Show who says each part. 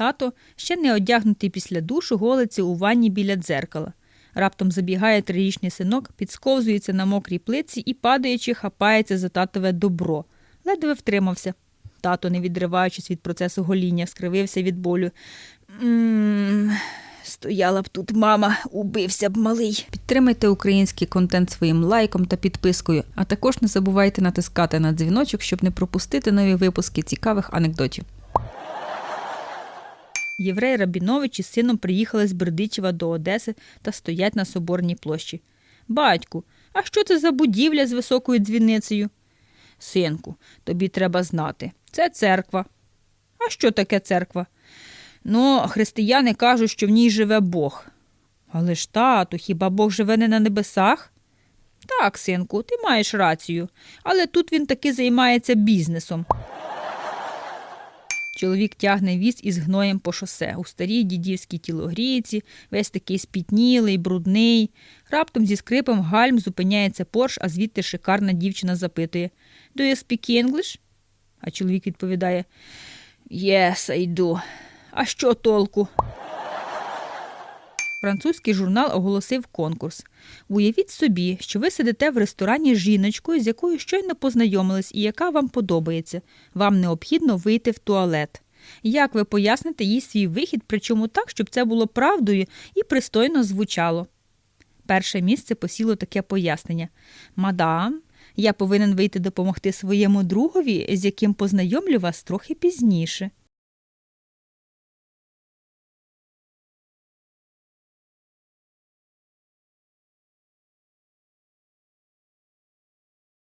Speaker 1: Тато, ще не одягнутий після душу, голиться у ванні біля дзеркала. Раптом забігає трирічний синок, підсковзується на мокрій плиці і, падаючи, хапається за татове добро. Ледве втримався. Тато, не відриваючись від процесу гоління, скривився від болю. Стояла б тут мама, убився б малий. Підтримайте український контент своїм лайком та підпискою, а також не забувайте натискати на дзвіночок, щоб не пропустити нові випуски цікавих анекдотів. Єврей Рабінович із сином приїхали з Бердичева до Одеси та стоять на соборній площі. Батьку, а що це за будівля з високою дзвіницею? Синку, тобі треба знати. Це церква. А що таке церква? Ну, християни кажуть, що в ній живе Бог. Але ж тату, хіба Бог живе не на небесах? Так, синку, ти маєш рацію, але тут він таки займається бізнесом. Чоловік тягне віз із гноєм по шосе у старій дідівській тілогрійці, весь такий спітнілий, брудний. Раптом зі скрипом гальм зупиняється Порш, а звідти шикарна дівчина запитує «Do you speak English?» А чоловік відповідає «Yes, I do. А що толку? Французький журнал оголосив конкурс. Уявіть собі, що ви сидите в ресторані з жіночкою, з якою щойно познайомились і яка вам подобається. Вам необхідно вийти в туалет. Як ви поясните їй свій вихід, причому так, щоб це було правдою і пристойно звучало? Перше місце посіло таке пояснення. Мадам, я повинен вийти допомогти своєму другові, з яким познайомлю вас трохи пізніше.